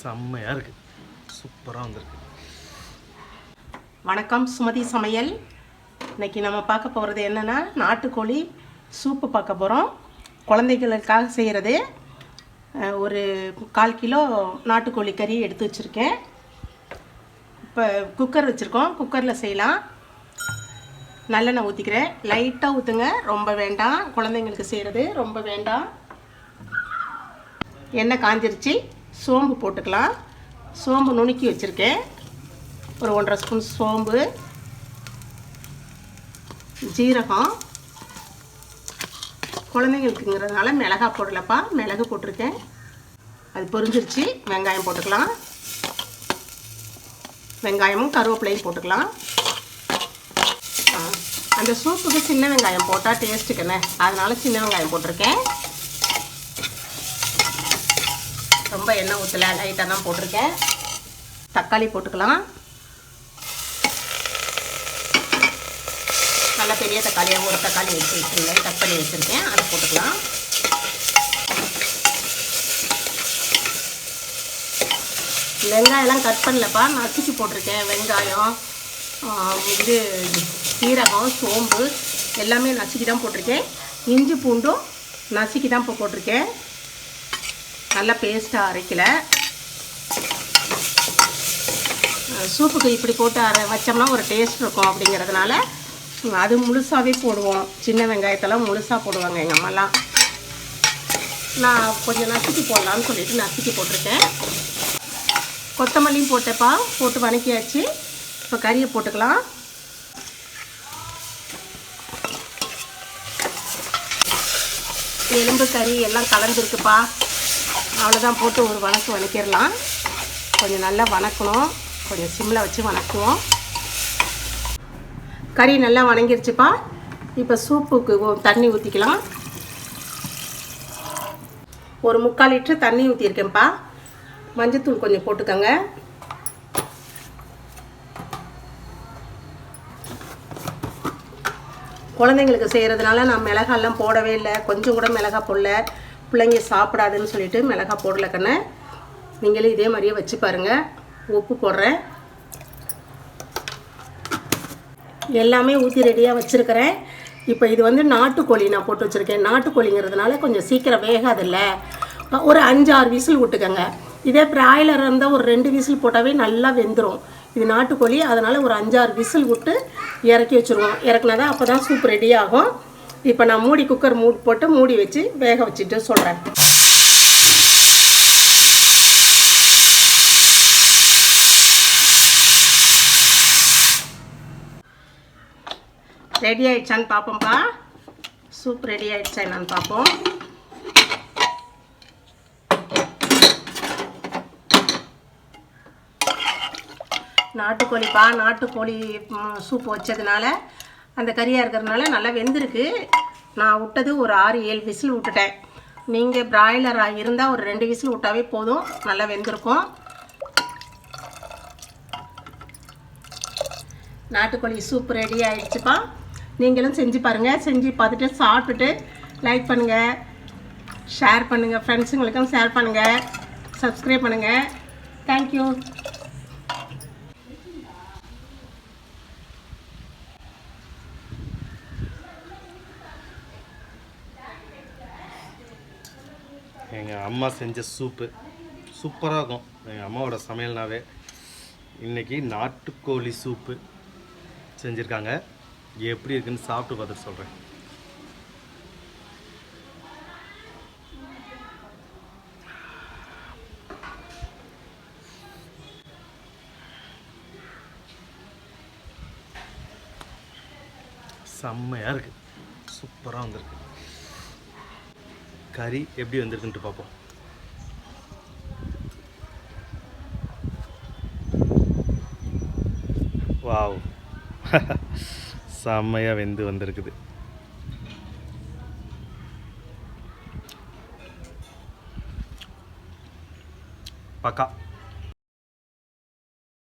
செம்மையாக இருக்குது சூப்பராக வந்திருக்கு. வணக்கம் சுமதி சமையல். இன்னைக்கு நம்ம பார்க்க போகிறது என்னென்னா நாட்டுக்கோழி சூப்பு பார்க்க போகிறோம் குழந்தைகளுக்காக செய்கிறது ஒரு கால் கிலோ நாட்டுக்கோழி கறி எடுத்து வச்சுருக்கேன். இப்போ குக்கர் வச்சுருக்கோம். குக்கரில் செய்யலாம். நல்லெண்ணெய் ஊற்றிக்கிறேன் லைட்டாக ஊற்றுங்க ரொம்ப வேண்டாம். குழந்தைங்களுக்கு செய்கிறது ரொம்ப வேண்டாம். எண்ணெய் காஞ்சிருச்சு. சோம்பு போட்டுக்கலாம். சோம்பு நுணுக்கி வச்சுருக்கேன். ஒரு ஒன்றரை ஸ்பூன் சோம்பு. ஜீரகம். குழந்தைங்களுக்குங்கிறதுனால மிளகா போடலப்பா. மிளகு போட்டிருக்கேன். அது பொரிஞ்சிருச்சு. வெங்காயம் போட்டுக்கலாம். வெங்காயமும் கருவேப்பிலையும் போட்டுக்கலாம். ஆ, அந்த சூப்புக்கு சின்ன வெங்காயம் போட்டால் டேஸ்ட்டுக்குண்ணே அதனால சின்ன வெங்காயம் போட்டிருக்கேன். ரொம்ப எண்ணெய் ஊற்றல லைட்டாக தான் போட்டிருக்கேன். தக்காளி போட்டுக்கலாம். நல்லா பெரிய தக்காளியாக ஒரு தக்காளி வச்சு வச்சுருந்தேன் கட் பண்ணி வச்சுருக்கேன். அதை போட்டுக்கலாம். வெங்காயம்லாம் கட் பண்ணலப்பா. நசுக்கி போட்டிருக்கேன். வெங்காயம் இது சீரகம் சோம்பு எல்லாமே நசுக்கி தான் போட்டிருக்கேன். இஞ்சி பூண்டும் நசுக்கி தான் இப்போ போட்டிருக்கேன். நல்லா பேஸ்ட்டாக அரைக்கல. சூப்புக்கு இப்படி போட்டு அரை வச்சோம்னா ஒரு டேஸ்ட் இருக்கும் அப்படிங்கிறதுனால அது முழுசாகவே போடுவோம். சின்ன வெங்காயத்தெல்லாம் முழுசாக போடுவாங்க எங்கள் அம்மாலாம். நான் கொஞ்சம் நசுக்கி போடலான்னு சொல்லிட்டு நசுக்கி போட்டிருக்கேன். கொத்தமல்லியும் போட்டப்பா போட்டு வணக்கியாச்சு. இப்போ கறியை போட்டுக்கலாம். எலும்பு கறி எல்லாம் கலந்துருக்குப்பா. அவ்வளோதான் போட்டு ஒரு வணக்கு வணக்கிடலாம். கொஞ்சம் நல்லா வணக்கணும். கொஞ்சம் சிம்மில் வச்சு வணக்குவோம். கறி நல்லா வணங்கிருச்சுப்பா. இப்போ சூப்புக்கு தண்ணி ஊற்றிக்கலாம் ஒரு முக்கால் லிட்ரு தண்ணி ஊற்றிருக்கேன்ப்பா மஞ்சத்தூள் கொஞ்சம் போட்டுக்கோங்க. குழந்தைங்களுக்கு செய்கிறதுனால நான் மிளகாலாம் போடவே இல்லை. கொஞ்சம் கூட மிளகா போடல. பிள்ளைங்க சாப்பிடாதுன்னு சொல்லிட்டு மிளகா போடல நீங்களே இதே மாதிரியே வச்சு பாருங்கள் உப்பு போடுறேன். எல்லாமே ஊற்றி ரெடியாக வச்சுருக்கிறேன். இப்போ இது வந்து நாட்டுக்கோழி நான் போட்டு வச்சுருக்கேன். நாட்டுக்கோழிங்கிறதுனால கொஞ்சம் சீக்கிரம் வேகாதில்ல. ஒரு அஞ்சு ஆறு விசில் விட்டுக்கோங்க. இதே பிராய்லர் இருந்தால் ஒரு ரெண்டு விசில் போட்டாவே நல்லா வெந்துடும் இது நாட்டுக்கோழி அதனால் ஒரு அஞ்சாறு விசில் விட்டு இறக்கி வச்சுருவோம். இறக்குனா தான் அப்போ தான் சூப் ரெடி ஆகும். இப்போ நான் மூடி குக்கர் மூடி போட்டு மூடி வச்சு வேக வச்சுட்டு சொல்கிறேன் ரெடி ஆயிடுச்சான்னு பார்ப்போம்ப்பா சூப் ரெடி ஆயிடுச்சா என்னன்னு பார்ப்போம் நாட்டுக்கோழிப்பா நாட்டுக்கோழி சூப் வச்சதுனால அந்த கறியாக இருக்கிறதுனால நல்லா வெந்திருக்கு. நான் விட்டது ஒரு ஆறு ஏழு விசில் விட்டுட்டேன். நீங்கள் பிராய்லராக இருந்தால் ஒரு ரெண்டு விசில் விட்டாவே போதும். நல்லா வெந்திருக்கும். நாட்டுக்கோழி சூப் ரெடி ஆகிடுச்சுப்பா நீங்களும் செஞ்சு பாருங்கள் செஞ்சு பார்த்துட்டு சாப்பிட்டுட்டு லைக் பண்ணுங்கள் ஷேர் பண்ணுங்கள் ஃப்ரெண்ட்ஸுங்களுக்கும் ஷேர் பண்ணுங்கள் சப்ஸ்கிரைப் பண்ணுங்கள் தேங்க்யூ எங்கள் அம்மா செஞ்ச சூப்பு. சூப்பராக இருக்கும். எங்கள் அம்மாவோட சமையல்னாவே. இன்னைக்கு நாட்டுக்கோழி சூப்பு செஞ்சுருக்காங்க. எப்படி இருக்குன்னு சாப்பிட்டு பார்த்துட்டு சொல்கிறேன் செம்மையாக இருக்குது சூப்பராக வந்திருக்கு. கறி எப்படி வந்திருக்குன்ட்டு பார்ப்போம். வாவ். செம்மையாக வெந்து வந்திருக்குது. பக்கா.